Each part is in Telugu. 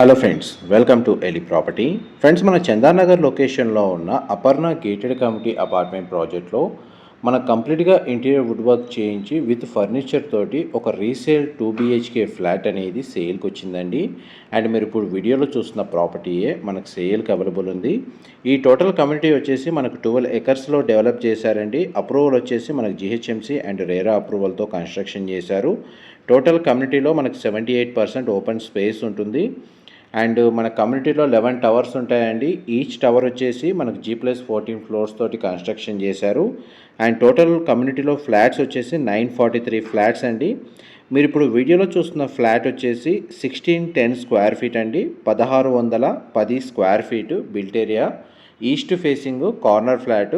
Hello friends welcome to Eli property friends మన చందానగర్ లొకేషన్లో ఉన్న అపర్ణ గేటెడ్ కమిటీ అపార్ట్మెంట్ ప్రాజెక్ట్లో మన కంప్లీట్గా ఇంటీరియర్ వుడ్ వర్క్ చేయించి విత్ ఫర్నిచర్ తోటి ఒక రీసేల్ టూ బిహెచ్కే ఫ్లాట్ అనేది సేల్కి వచ్చిందండి. అండ్ మీరు ఇప్పుడు వీడియోలో చూస్తున్న ప్రాపర్టీయే మనకు సేల్కి అవైలబుల్ ఉంది. ఈ టోటల్ కమ్యూనిటీ వచ్చేసి మనకు ట్వెల్వ్ ఎకర్స్లో డెవలప్ చేశారండి. అప్రూవల్ వచ్చేసి మనకు జిహెచ్ఎంసీ అండ్ రేరా అప్రూవల్తో కన్స్ట్రక్షన్ చేశారు. టోటల్ కమ్యూనిటీలో మనకు seventy eight percent open space ఉంటుంది. అండ్ మన కమ్యూనిటీలో లెవెన్ టవర్స్ ఉంటాయండి. ఈచ్ టవర్ వచ్చేసి మనకు జీ ప్లస్ ఫోర్టీన్ ఫ్లోర్స్ తోటి కన్స్ట్రక్షన్ చేశారు. అండ్ టోటల్ కమ్యూనిటీలో ఫ్లాట్స్ వచ్చేసి నైన్ ఫార్టీ త్రీ ఫ్లాట్స్ అండి. మీరు ఇప్పుడు వీడియోలో చూస్తున్న ఫ్లాట్ వచ్చేసి సిక్స్టీన్ టెన్ స్క్వేర్ ఫీట్ అండి. పదహారు వందల పది square feet built area. East facing corner flat.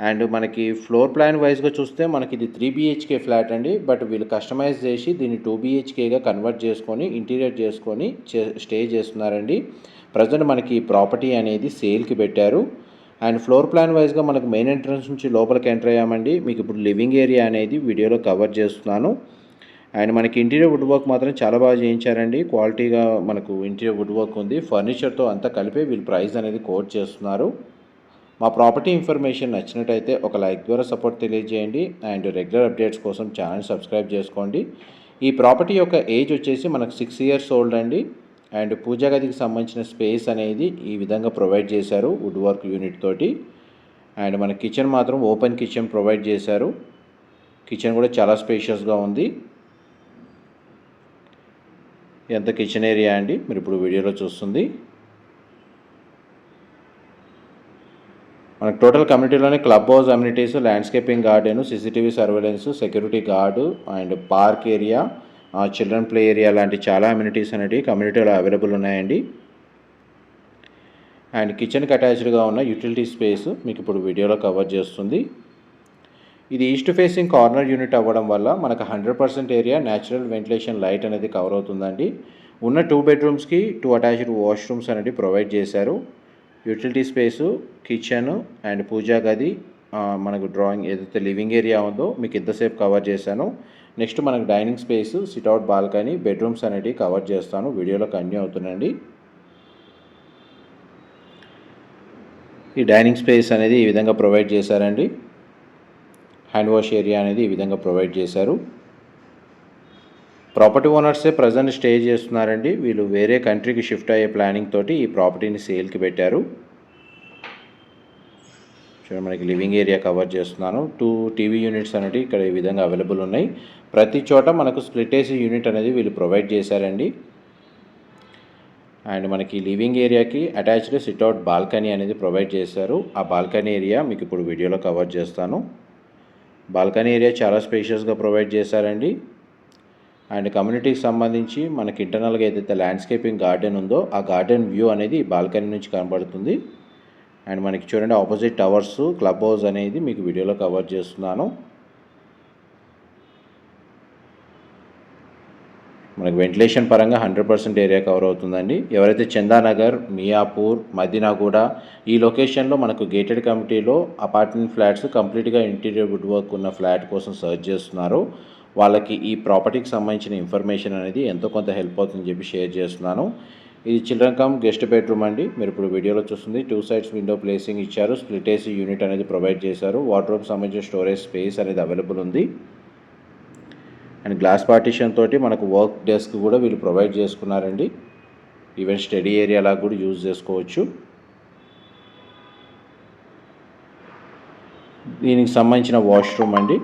And మనకి ఫ్లోర్ ప్లాన్ వైజ్గా చూస్తే మనకి ఇది త్రీ బిహెచ్కే ఫ్లాట్ అండి. బట్ వీళ్ళు కస్టమైజ్ చేసి దీన్ని టూ బిహెచ్కేగా కన్వర్ట్ చేసుకొని ఇంటీరియర్ చేసుకొని చే- స్టే చేస్తున్నారండి. ప్రజెంట్ మనకి ప్రాపర్టీ అనేది సేల్కి పెట్టారు. అండ్ ఫ్లోర్ ప్లాన్ వైజ్గా మనకు మెయిన్ ఎంట్రన్స్ నుంచి లోపలికి ఎంటర్ అయ్యామండి. మీకు ఇప్పుడు లివింగ్ ఏరియా అనేది వీడియోలో కవర్ చేస్తున్నాను. అండ్ మనకి ఇంటీరియర్ వుడ్ వర్క్ మాత్రం చాలా బాగా చేయించారండి. క్వాలిటీగా మనకు ఇంటీరియర్ వుడ్ వర్క్ ఉంది. ఫర్నిచర్తో అంతా కలిపి వీళ్ళు ప్రైస్ అనేది కోట్ చేస్తున్నారు. మా ప్రాపర్టీ ఇన్ఫర్మేషన్ నచ్చినట్టయితే ఒక లైక్ ద్వారా సపోర్ట్ తెలియజేయండి అండ్ రెగ్యులర్ అప్డేట్స్ కోసం ఛానల్ సబ్స్క్రైబ్ చేసుకోండి. ఈ ప్రాపర్టీ యొక్క ఏజ్ వచ్చేసి మనకు సిక్స్ ఇయర్స్ ఓల్డ్ అండి. అండ్ పూజా గదికి సంబంధించిన స్పేస్ అనేది ఈ విధంగా ప్రొవైడ్ చేశారు వుడ్ వర్క్ యూనిట్ తోటి. అండ్ మన కిచెన్ మాత్రం ఓపెన్ కిచెన్ ప్రొవైడ్ చేశారు. కిచెన్ కూడా చాలా స్పేషియస్గా ఉంది. ఎంత కిచెన్ ఏరియా అండి? మీరు ఇప్పుడు వీడియోలో చూస్తుంది. మనకు total కమ్యూనిటీలోనే club house amenities landscaping garden CCTV surveillance security guard and park area children play area లాంటి చాలా అమ్యూనిటీస్ అనేవి కమ్యూనిటీలో అవైలబుల్ ఉన్నాయండి. అండ్ కిచెన్కి అటాచ్డ్గా ఉన్న యూటిలిటీ స్పేస్ మీకు ఇప్పుడు వీడియోలో కవర్ చేస్తుంది. ఇది ఈస్ట్ ఫేసింగ్ కార్నర్ యూనిట్ అవ్వడం వల్ల మనకు hundred percent area natural ventilation light అనేది కవర్ అవుతుందండి. ఉన్న టూ బెడ్రూమ్స్కి టూ అటాచ్డ్ వాష్రూమ్స్ అనేది ప్రొవైడ్ చేశారు. యూటిలిటీ స్పేసు కిచెన్ అండ్ పూజా గది మనకు డ్రాయింగ్ ఏదైతే లివింగ్ ఏరియా ఉందో మీకు ఎంతసేపు కవర్ చేశాను. నెక్స్ట్ మనకు dining space sit out balcony bedrooms అనేటివి కవర్ చేస్తాను. వీడియోలో కంటిన్యూ అవుతుందండి ఈ డైనింగ్ స్పేస్ అనేది ఈ విధంగా ప్రొవైడ్ చేశారండి. హ్యాండ్ వాష్ ఏరియా అనేది ఈ విధంగా ప్రొవైడ్ చేశారు. ప్రాపర్టీ ఓనర్సే ప్రజెంట్ స్టే చేస్తున్నారండి. వీళ్ళు వేరే కంట్రీకి షిఫ్ట్ అయ్యే ప్లానింగ్ తోటి ఈ ప్రాపర్టీని సేల్కి పెట్టారు. చూడండి మనకి లివింగ్ ఏరియా కవర్ చేస్తున్నాను. టూ టీవీ యూనిట్స్ అనేవి ఇక్కడ ఈ విధంగా అవైలబుల్ ఉన్నాయి. ప్రతి చోట మనకు స్ప్లిట్ ఏసీ యూనిట్ అనేది వీళ్ళు ప్రొవైడ్ చేశారండి. అండ్ మనకి లివింగ్ ఏరియాకి అటాచ్డ్ సిట్అవుట్ బాల్కనీ అనేది ప్రొవైడ్ చేశారు. ఆ బాల్కనీ ఏరియా మీకు ఇప్పుడు వీడియోలో కవర్ చేస్తాను. బాల్కనీ ఏరియా చాలా స్పేషియస్గా ప్రొవైడ్ చేశారండి. అండ్ కమ్యూనిటీకి సంబంధించి మనకి ఇంటర్నల్గా ఏదైతే ల్యాండ్స్కేపింగ్ గార్డెన్ ఉందో ఆ గార్డెన్ వ్యూ అనేది బాల్కనీ నుంచి కనబడుతుంది. అండ్ మనకి చూడండి ఆపోజిట్ టవర్స్ క్లబ్ హౌస్ అనేది మీకు వీడియోలో కవర్ చేస్తున్నాను. మనకి వెంటిలేషన్ పరంగా హండ్రెడ్ పర్సెంట్ ఏరియా కవర్ అవుతుందండి. ఎవరైతే చందానగర్ మియాపూర్ మదీనాగూడ ఈ లొకేషన్లో మనకు గేటెడ్ కమిటీలో అపార్ట్మెంట్ ఫ్లాట్స్ కంప్లీట్గా ఇంటీరియర్ వుడ్ వర్క్ ఉన్న ఫ్లాట్ కోసం సర్చ్ చేస్తున్నారో. వాళ్ళకి ఈ ప్రాపర్టీకి సంబంధించిన ఇన్ఫర్మేషన్ అనేది ఎంతో కొంత హెల్ప్ అవుతుందని చెప్పి షేర్ చేస్తున్నాను. ఇది చిల్డ్రన్ కమ్ గెస్ట్ బెడ్రూమ్ అండి. మీరు ఇప్పుడు వీడియోలో చూస్తుంది. టూ సైడ్స్ విండో ప్లేసింగ్ ఇచ్చారు. స్ప్లిట్ ఏసీ యూనిట్ అనేది ప్రొవైడ్ చేశారు. వాటర్ సంబంధించిన స్టోరేజ్ స్పేస్ అనేది అవైలబుల్ ఉంది. అండ్ గ్లాస్ పార్టీషన్ తోటి మనకు వర్క్ డెస్క్ కూడా వీళ్ళు ప్రొవైడ్ చేసుకున్నారండి. ఈవెన్ స్టడీ ఏరియా లాగా కూడా యూజ్ చేసుకోవచ్చు. దీనికి సంబంధించిన వాష్రూమ్ అండి.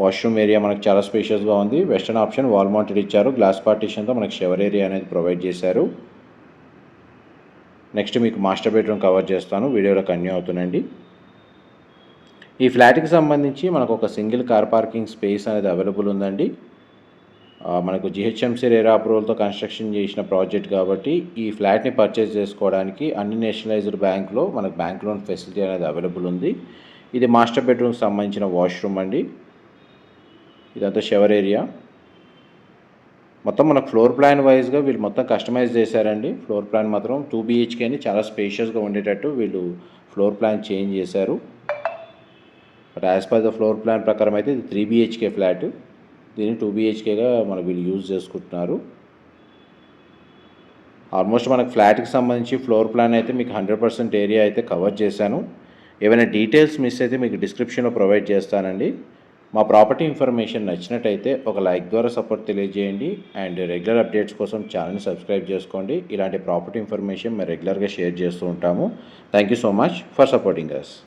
వాష్రూమ్ ఏరియా మనకు చాలా స్పేషియస్గా ఉంది. వెస్టర్న్ ఆప్షన్ వాల్ మౌంటెడ్ ఇచ్చారు. గ్లాస్ పార్టీషన్తో మనకు షవర్ ఏరియా అనేది ప్రొవైడ్ చేశారు. నెక్స్ట్ మీకు మాస్టర్ బెడ్రూమ్ కవర్ చేస్తాను. వీడియోలో కన్యూ అవుతుందండి ఈ ఫ్లాట్కి సంబంధించి మనకు ఒక సింగిల్ కార్ పార్కింగ్ స్పేస్ అనేది అవైలబుల్ ఉందండి. మనకు జిహెచ్ఎంసీ రేరా అప్రూవల్తో కన్స్ట్రక్షన్ చేసిన ప్రాజెక్ట్ కాబట్టి ఈ ఫ్లాట్ని పర్చేస్ చేసుకోవడానికి అన్ని నేషనలైజ్డ్ బ్యాంక్లో మనకు బ్యాంక్ లోన్ ఫెసిలిటీ అనేది అవైలబుల్ ఉంది. ఇది మాస్టర్ బెడ్రూమ్కి సంబంధించిన వాష్రూమ్ అండి. ఇదంతా షవర్ ఏరియా మొత్తం మనకు ఫ్లోర్ ప్లాన్ వైజ్గా వీళ్ళు మొత్తం కస్టమైజ్ చేశారండి. ఫ్లోర్ ప్లాన్ మాత్రం టూ బీహెచ్కే అని చాలా స్పేషియస్గా ఉండేటట్టు వీళ్ళు ఫ్లోర్ ప్లాన్ చేంజ్ చేశారు. But as per the floor plan ప్రకారం అయితే ఇది త్రీ బీహెచ్కే ఫ్లాట్ దీన్ని టూ బీహెచ్కేగా మన వీళ్ళు యూజ్ చేసుకుంటున్నారు. ఆల్మోస్ట్ మనకు ఫ్లాట్కి సంబంధించి ఫ్లోర్ ప్లాన్ అయితే మీకు హండ్రెడ్ పర్సెంట్ ఏరియా అయితే కవర్ చేశాను. ఏమైనా డీటెయిల్స్ మిస్ అయితే మీకు డిస్క్రిప్షన్లో ప్రొవైడ్ చేస్తానండి. మా ప్రాపర్టీ ఇన్ఫర్మేషన్ నచ్చినట్టయితే ఒక లైక్ ద్వారా సపోర్ట్ తెలియజేయండి అండ్ రెగ్యులర్ అప్డేట్స్ కోసం ఛానల్ని సబ్స్క్రైబ్ చేసుకోండి. ఇలాంటి ప్రాపర్టీ ఇన్ఫర్మేషన్ మేము రెగ్యులర్గా షేర్ చేస్తూ ఉంటాము. Thank you so much for supporting us